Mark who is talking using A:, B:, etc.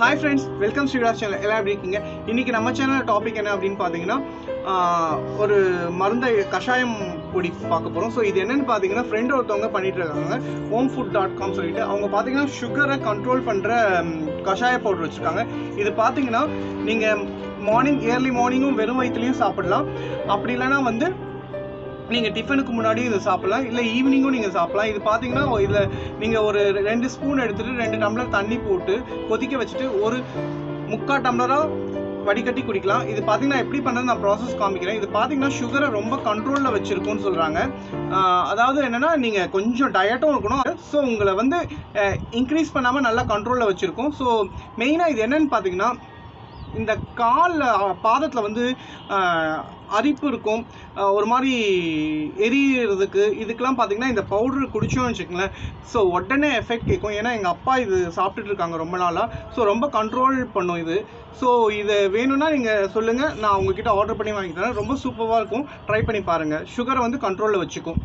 A: Hi friends welcome Sriraj channel எல்லாம் எப்படி இருக்கீங்க? இன்னைக்கு நம்ம சேனல் டாபிக் என்ன அப்படின்னு பார்த்தீங்கன்னா ஒரு மருந்தை கஷாயம் பொடி பார்க்க போகிறோம் ஸோ இது என்னன்னு பார்த்தீங்கன்னா ஃப்ரெண்ட் ஒருத்தவங்க பண்ணிட்டு இருக்காங்க. ஹோம் ஃபுட் டாட் காம் சொல்லிட்டு. அவங்க பார்த்தீங்கன்னா சுகரை கண்ட்ரோல் பண்ணுற கஷாய பவுடர் வச்சுருக்காங்க. இது பார்த்தீங்கன்னா நீங்கள் மார்னிங் ஏர்லி மார்னிங்கும் வெறும் வயிற்றுலையும் சாப்பிடலாம். அப்படி இல்லைன்னா வந்து நீங்கள் டிஃபனுக்கு முன்னாடி இதை சாப்பிடலாம். இல்லை ஈவினிங்கும் நீங்கள் சாப்பிடலாம். இது பார்த்தீங்கன்னா இதில் நீங்கள் ஒரு ரெண்டு ஸ்பூன் எடுத்துகிட்டு ரெண்டு டம்ளர் தண்ணி போட்டு கொதிக்க வச்சுட்டு ஒரு முக்கால் டம்ளராக வடிகட்டி குடிக்கலாம். இது பார்த்தீங்கன்னா எப்படி பண்ணுறது நான் ப்ராசஸ் காமிக்கிறேன். இது பார்த்தீங்கன்னா சுகரை ரொம்ப கண்ட்ரோலில் வச்சுருக்கும்னு சொல்கிறாங்க அதாவது என்னென்னா நீங்கள் கொஞ்சம் டயட்டும் இருக்கணும். ஸோ உங்களை வந்து இன்க்ரீஸ் பண்ணாமல் நல்லா கண்ட்ரோலில் வச்சுருக்கோம். ஸோ மெயினாக இது என்னென்னு பார்த்தீங்கன்னா இந்த காலில் பாதத்தில் வந்து அரிப்பு இருக்கும். ஒரு மாதிரி எரியறதுக்கு இதுக்கெல்லாம் பார்த்தீங்கன்னா இந்த பவுடர் குடிச்சோம்னு வச்சுக்கோங்களேன். ஸோ உடனே எஃபெக்ட் கேட்கும். ஏன்னா எங்கள் அப்பா இது சாப்பிட்டுட்டு இருக்காங்க ரொம்ப நாளாக ஸோ ரொம்ப கண்ட்ரோல் பண்ணும் இது. ஸோ இது வேணும்னா நீங்கள் சொல்லுங்கள் நான் உங்ககிட்ட ஆர்டர் பண்ணி வாங்கி தரேன் ரொம்ப சூப்பராக இருக்கும். ட்ரை பண்ணி பாருங்கள் சுகரை வந்து கண்ட்ரோலில் வச்சுக்கும்.